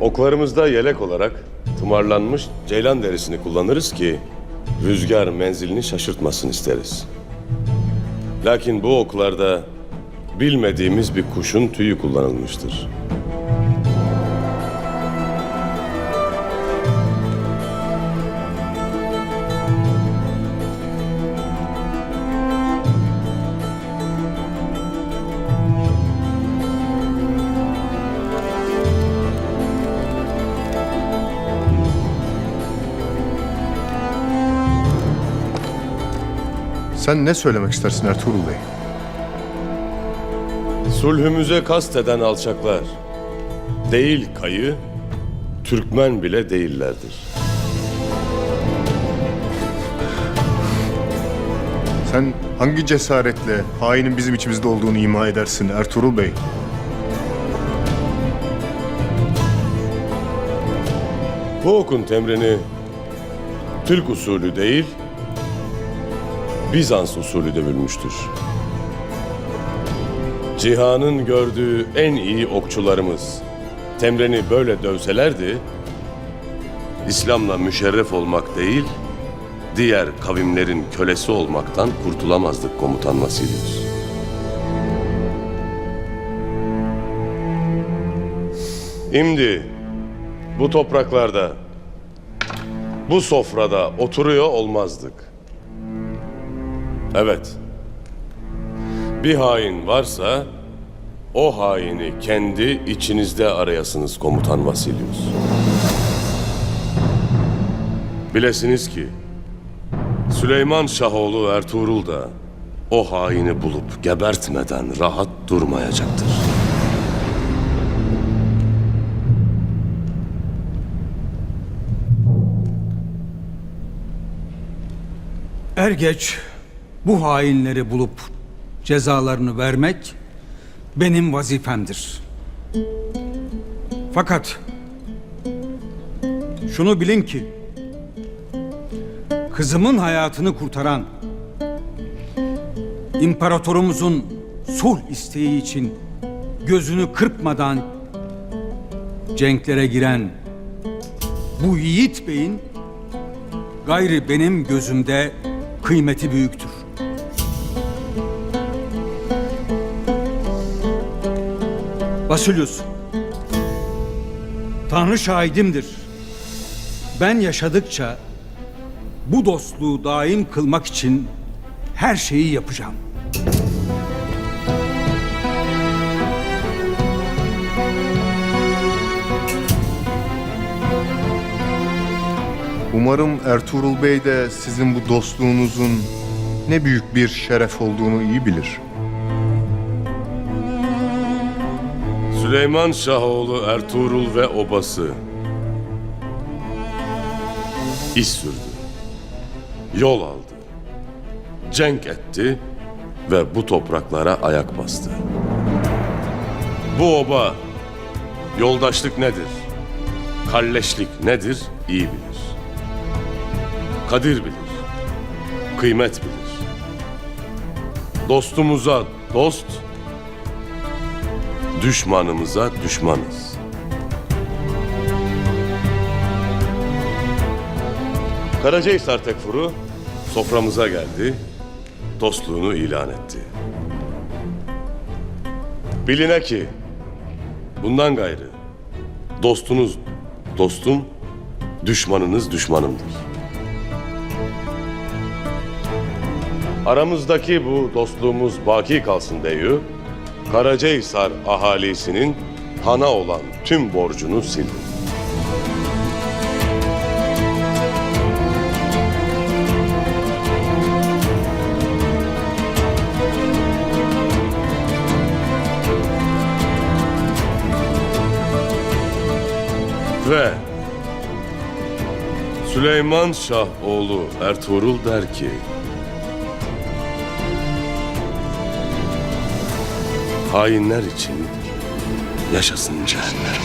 Oklarımızda yelek olarak tımarlanmış ceylan derisini kullanırız ki rüzgar menzilini şaşırtmasın isteriz. Lakin bu oklarda bilmediğimiz bir kuşun tüyü kullanılmıştır. Sen ne söylemek istersin Ertuğrul Bey? Sulhümüze kasteden alçaklar değil kayı, Türkmen bile değillerdir. Sen hangi cesaretle hainin bizim içimizde olduğunu ima edersin Ertuğrul Bey? Bu okun temrini Türk usulü değil, Bizans usulü dövülmüştür. Cihanın gördüğü en iyi okçularımız temreni böyle dövselerdi, İslam'la müşerref olmak değil, diğer kavimlerin kölesi olmaktan kurtulamazdık komutan Vasilius. Şimdi bu topraklarda, bu sofrada oturuyor olmazdık. Evet. Bir hain varsa o haini kendi içinizde arayasınız komutan Vasilius. Bilesiniz ki Süleyman Şahoğlu Ertuğrul da o haini bulup gebertmeden rahat durmayacaktır. Er geç bu hainleri bulup cezalarını vermek benim vazifemdir. Fakat şunu bilin ki kızımın hayatını kurtaran imparatorumuzun sulh isteği için gözünü kırpmadan cenklere giren bu yiğit beyin gayri benim gözümde kıymeti büyüktür. Basilius, Tanrı şahidimdir. Ben yaşadıkça bu dostluğu daim kılmak için her şeyi yapacağım. Umarım Ertuğrul Bey de sizin bu dostluğunuzun ne büyük bir şeref olduğunu iyi bilir. Süleyman Şahoğlu Ertuğrul ve obası iz sürdü. Yol aldı. Cenk etti ve bu topraklara ayak bastı. Bu oba yoldaşlık nedir? Kalleşlik nedir? iyi bilir. Kadir bilir. Kıymet bilir. Dostumuza dost, düşmanımıza düşmanız. Karacahisar Tekfur'u soframıza geldi, dostluğunu ilan etti. Biline ki bundan gayrı dostunuz dostum, düşmanınız düşmanımdır. Aramızdaki bu dostluğumuz baki kalsın deyu, Karacahisar ahalisinin hana olan tüm borcunu sildim. Ve Süleyman Şah oğlu Ertuğrul der ki Hainler için yaşasın cehennem.